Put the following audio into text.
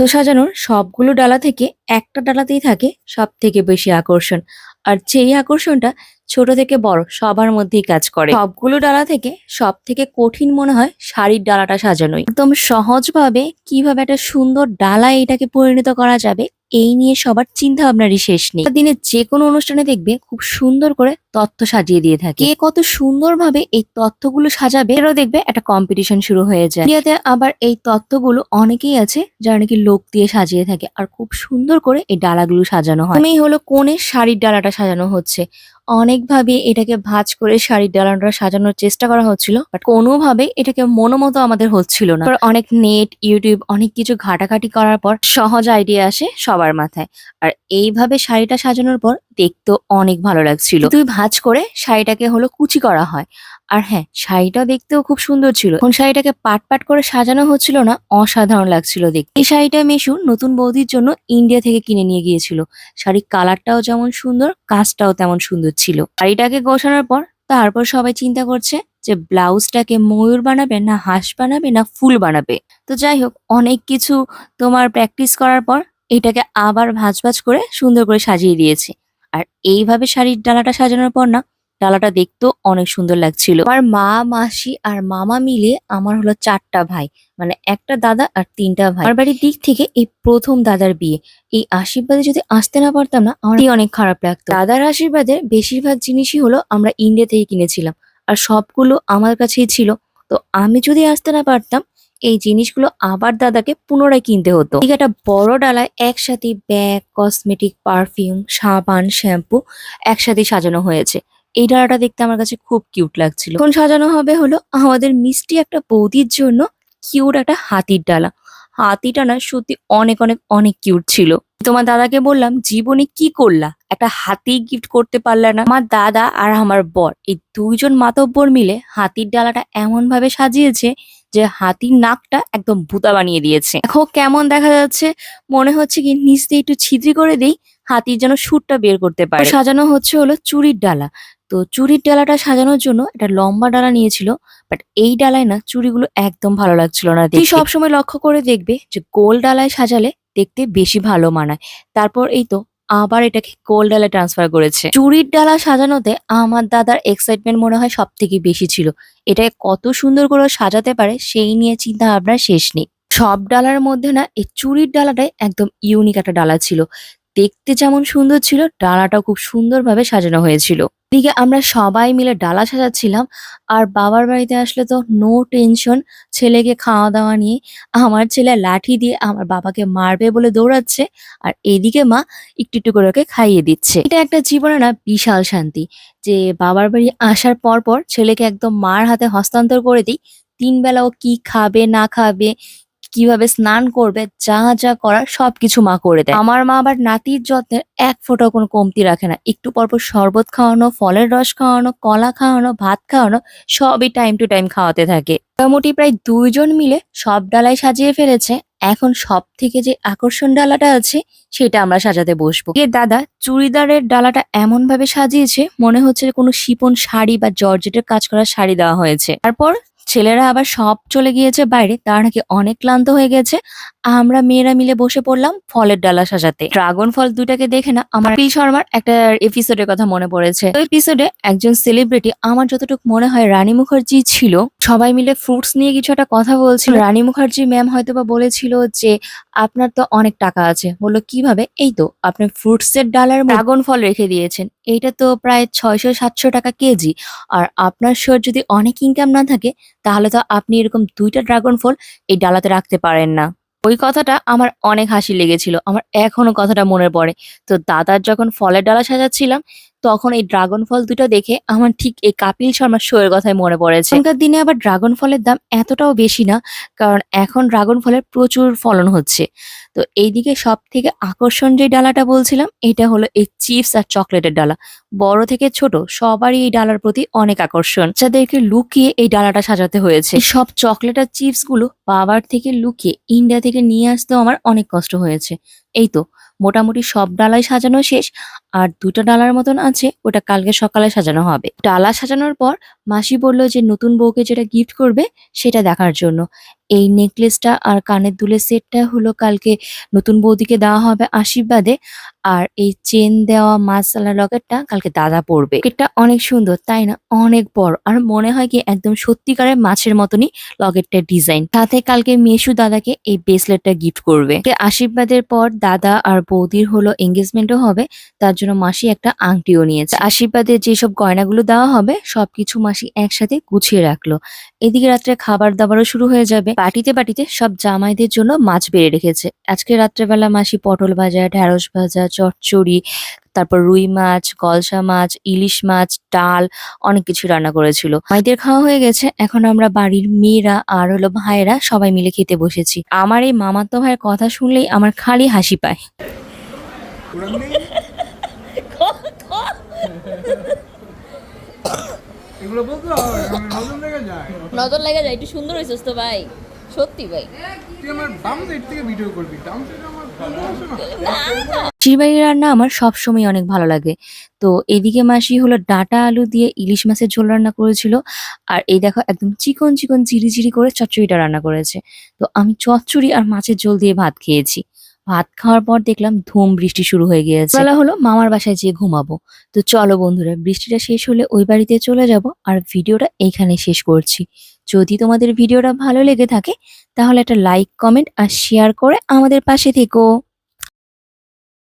তো সাজানোর সবগুলো ডালা থেকে একটা ডালাতেই থাকে সব থেকে বেশি আকর্ষণ। আর সেই আকর্ষণটা ছোট থেকে বড় সবার মধ্যেই কাজ করে। সবগুলো ডালা থেকে সব থেকে কঠিন মনে হয় শাড়ির ডালাটা সাজানোই। একদম সহজভাবে কীভাবে একটা সুন্দর ডালা এটাকে পরিণত করা যাবে এই নিয়ে সবার চিন্তা ভাবনারই শেষ নেই। দিনে যে কোনো অনুষ্ঠানে দেখবে খুব সুন্দর করে তথ্য সাজিয়ে দিয়ে থাকে। কে কত সুন্দরভাবে এই তত্ত্বগুলো সাজাবে এরও দেখবে একটা কম্পিটিশন শুরু হয়ে যায়। ইন্ডিয়াতে আবার এই তথ্যগুলো অনেকেই আছে যারা নাকি লোক দিয়ে সাজিয়ে থাকে আর খুব সুন্দর করে এই ডালাগুলো সাজানো হয়। তুমি হলো কোণে শাড়ির ডালাটা সাজানো হচ্ছে। অনেকভাবে এটাকে ভাজ করে শাড়ির ডালানটা সাজানোর চেষ্টা করা হচ্ছিল বাট কোনোভাবে এটাকে মনোমতো আমাদের হচ্ছিল না। অনেক নেট ইউটিউব অনেক কিছু ঘাটাঘাটি করার পর সহজ আইডিয়া আসে সবার মাথায়। আর এইভাবে শাড়িটা সাজানোর পর দেখতেও অনেক ভালো লাগছিল। তুই ভাজ করে শাড়িটাকে হলো কুচি করা হয়। আর হ্যাঁ শাড়িটা দেখতেও খুব সুন্দর ছিল। এখন শাড়িটাকে পাট পাট করে সাজানো হচ্ছিল না, অসাধারণ লাগছিল দেখতে। এই শাড়িটা মেশু নতুন বৌদির জন্য ইন্ডিয়া থেকে কিনে নিয়ে গিয়েছিল। শাড়ির কালারটাও যেমন সুন্দর, কাজটাও তেমন সুন্দর ছিল। শাড়িটাকে গোছানোর পর তারপর সবাই চিন্তা করছে যে ব্লাউজটাকে ময়ূর বানাবে না হাঁস বানাবে না ফুল বানাবে। তো যাই হোক, অনেক কিছু তোমার প্র্যাকটিস করার পর এটাকে আবার ভাঁজ ভাঁজ করে সুন্দর করে সাজিয়ে দিয়েছে। আর এইভাবে শাড়ির ডালাটা সাজানোর পর না ডালাটা দেখতেও অনেক সুন্দর লাগছিল। আমার মা, মাসি আর মামা মিলে আমার হলো চারটা ভাই মানে একটা দাদা আর তিনটা ভাই। আমার বাড়ির দিক থেকে এই প্রথম দাদার বিয়ে। এই আশীর্বাদে যদি আসতে না পারতাম না, আমার অনেক খারাপ লাগতো। দাদার আশীর্বাদের বেশিরভাগ জিনিসই হলো আমরা ইন্ডিয়া থেকে কিনেছিলাম আর সবগুলো আমার কাছেই ছিল। তো আমি যদি আসতে না পারতাম, এই জিনিসগুলো আবার দাদাকে পুনরায় কিনতে হতো। ঠিক একটা বড় ডালায় একসাথে ব্যাগ, কসমেটিক, পারফিউম, সাবান, শ্যাম্পু একসাথে সাজানো হয়েছে। এই ডালাটা দেখতে আমার কাছে খুব কিউট লাগছিল। এখন সাজানো হবে হলো আমাদের মিষ্টি একটা বৌদির জন্য কিউট একটা হাতির ডালা। হাতিটা না সত্যি অনেক অনেক অনেক কিউট ছিল। তোমার দাদাকে বললাম, জীবনে কি করলা? একটা হাতি গিফট করতে পারলে না। আমার দাদা আর আমার বর, এই দুইজন মাতব্বর মিলে হাতির ডালাটা এমন ভাবে সাজিয়েছে যে হাতির নাকটা একদম ভূতা বানিয়ে দিয়েছে। এখন কেমন দেখা যাচ্ছে। মনে হচ্ছে কি নিচ দিয়ে একটু ছিদ্রি করে দেই হাতির যেন সুরটা বের করতে পারে। সাজানো হচ্ছে হলো চুরির ডালা। তো চুরির ডালাটা সাজানোর জন্য একটা লম্বা ডালা নিয়েছিল বাট এই ডালায় না চুড়িগুলো একদম ভালো লাগছিল না দেখতে। সবসময় লক্ষ্য করে দেখবে যে গোল ডালায় সাজালে দেখতে বেশি ভালো মানায়। তারপর এই তো আবার এটাকে গোল ডালায় ট্রান্সফার করেছে। চুরির ডালা সাজানোতে আমার দাদার এক্সাইটমেন্ট মনে হয় সব থেকে বেশি ছিল। এটাকে কত সুন্দর করে সাজাতে পারে সেই নিয়ে চিন্তা ভাবনার শেষ নেই। সব ডালার মধ্যে না এই চুরির ডালাটাই একদম ইউনিক একটা ডালা ছিল। দেখতে যেমন সুন্দর ছিল, ডালাটাও খুব সুন্দরভাবে সাজানো হয়েছিল। এদিকে আমরা সবাই মিলে ডালা সাজাচ্ছিলাম, আর বাবার বাড়িতে আসলে তো নো টেনশন ছেলেকে খাওয়া দাওয়া নিয়ে। আমার ছেলে লাঠি দিয়ে আমার বাবাকে মারবে বলে দৌড়াচ্ছে, আর এদিকে মা একটু একটু করে ওকে খাইয়ে দিচ্ছে। এটা একটা জীবনে না বিশাল শান্তি, যে বাবার বাড়ি আসার পর পর ছেলেকে একদম মার হাতে হস্তান্তর করে দিই। তিন বেলা ও কি খাবে না খাবে কীভাবে স্নান করবে, যা যা করার সবকিছু মা করে দেয়। আমার মা আবার নাতির যত্নের এক ফোঁটাও কোনো কমতি রাখে না। একটু পরপর শরবত খাওয়ানো, ফলের রস খাওয়ানো, কলা খাওয়ানো, ভাত খাওয়ানো, সবই টাইম টু টাইম খাওয়াতে থাকে। মোটামুটি প্রায় দুইজন মিলে সব ডালাই সাজিয়ে ফেলেছে। এখন সব থেকে যে আকর্ষণ ডালাটা আছে, সেটা আমরা সাজাতে বসবো। এ দাদা, চুড়িদারের ডালাটা এমন ভাবে সাজিয়েছে, মনে হচ্ছে কোনো শিপন শাড়ি বা জর্জেটের কাজ করা শাড়ি দেওয়া হয়েছে। তারপর ছেলেরা আবার সব চলে গিয়েছে বাইরে, তারা নাকি অনেক ক্লান্ত হয়ে গেছে। আমরা মেয়েরা মিলে বসে পড়লাম ফলের ডালা সাজাতে। ড্রাগন ফল দুটাকে দেখে না, আমার পি শর্মার একটা এপিসোডের কথা মনে পড়েছে। ওই এপিসোডে একজন সেলিব্রিটি আমার যতটুকু মনে হয় রানী মুখার্জি ছিল, সবাই মিলে ফ্রুটস নিয়ে কিছু একটা কথা বলছিল। রানী মুখার্জি ম্যাম হয়তো বা বলেছিল যে আপনার তো অনেক টাকা আছে। বলল কীভাবে? এই তো আপনি ফ্রুটসের ডালার ড্রাগন ফল রেখে দিয়েছেন। এইটা তো প্রায় ছয়শো সাতশো টাকা কেজি। আর আপনার শোর যদি অনেক ইনকাম না থাকে তাহলে তো আপনি এরকম দুইটা ড্রাগন ফল এই ডালাতে রাখতে পারেন না। ওই কথাটা আমার অনেক হাসি লেগেছিল। আমার এখনও কথাটা মনে পড়ে। তো দাদার যখন ফলের ডালা সাজাচ্ছিলাম তখন এই ড্রাগন ফল দুটো দেখে আমার ঠিক এই কাপিল শর্মার শোয়ের কথাই মনে পড়েছে। এখনকার দিনে আবার ড্রাগন ফলের দাম এতটাও বেশি না, কারণ এখন ড্রাগন ফলের প্রচুর ফলন হচ্ছে। তো এইদিকে সব থেকে আকর্ষণ যে ডালাটা বলছিলাম, এটা হলো এই চিপস আর চকলেটের ডালা। বড় থেকে ছোট, সবারই এই ডালার প্রতি অনেক আকর্ষণ। যাদেরকে লুকিয়ে এই ডালাটা সাজাতে হয়েছে। সব চকলেট আর চিপসগুলো বাবার থেকে লুকিয়ে ইন্ডিয়া থেকে নিয়ে আসতেও আমার অনেক কষ্ট হয়েছে। এই তো মোটামুটি সব ডালাই সাজানো শেষ, আর দুটো ডালার মতন আছে, ওটা কালকে সকালে সাজানো হবে। ডালা সাজানোর পর মাসি বলল যে নতুন বউকে যেটা গিফট করবে সেটা দেখার জন্য। এই নেকলেসটা আর কানের দুলের সেটটা হলো কালকে নতুন বৌদিকে দেওয়া হবে আশীর্বাদে। আর এই চেন দেওয়া মাছালা লকেটটা কালকে দাদা পরবে। এটা অনেক সুন্দর, তাই না? অনেক বড়। আর মনে হয় কি একদম সত্যিকারের মাছের মতনই লকেটটার ডিজাইন। সাথে কালকে মেশু দাদাকে এই ব্রেসলেটটা গিফট করবে। আশীর্বাদের পর দাদা আর বৌদির হলো এঙ্গেজমেন্টও হবে, তার জন্য মাসি একটা আংটিও নিয়েছে। আশীর্বাদের যেসব গয়নাগুলো দেওয়া হবে, সবকিছু মাসি একসাথে গুছিয়ে রাখল। এদিকে রাত্রে খাবার দাবারও শুরু হয়ে যাবে। পাটিতে পাটিতে সব জামাইদের জন্য মাছ বেড়ে রেখেছে। আজকে রাত্রেবেলা মাসি পটল ভাজা, ঢেঁড়স ভাজা চচ্চড়ি তারপর রুই মাছ গলসা মাছ ইলিশ মাছ ডাল অনেক কিছু রান্না করেছিল। মাইদের খাওয়া হয়ে গেছে এখন আমরা বাড়ির মেয়েরা আর হলো ভাইয়েরা সবাই মিলে খেতে বসেছি। আমার এই মামাতো ভাইয়ের কথা শুনলেই আমার খালি হাসি পায়। এগুলো বলতে হবে আমার নজর লেগে যায়। নজর লেগে যায় একটু সুন্দর হয়েছিস তো ভাই। সত্যি ভাই। তুই আমার বাম সাইড থেকে ভিডিও করবি ডান সাইডে আমার ভালো আসে রান্না আমার সবসময় অনেক ভালো লাগে। তো এদিকে মাসি হলো ডাটা আলু দিয়ে ইলিশ মাছের ঝোল রান্না করেছিল। আর এই দেখো একদম চিকন চিকন চিরি চিরি করে চচ্চড়িটা রান্না করেছে। তো আমি চচ্চড়ি আর মাছের ঝোল দিয়ে ভাত খেয়েছি। ভাত খাওয়ার পর দেখলাম ধুম বৃষ্টি শুরু হয়ে গিয়েছে। বেলা হলো মামার বাসায় যেয়ে ঘুমাবো। তো চলো বন্ধুরা বৃষ্টিটা শেষ হলে ওই বাড়িতে চলে যাব আর ভিডিওটা এইখানে শেষ করছি। যদি তোমাদের ভিডিওটা ভালো লেগে থাকে তাহলে একটা লাইক কমেন্ট আর শেয়ার করে আমাদের পাশে থেকো।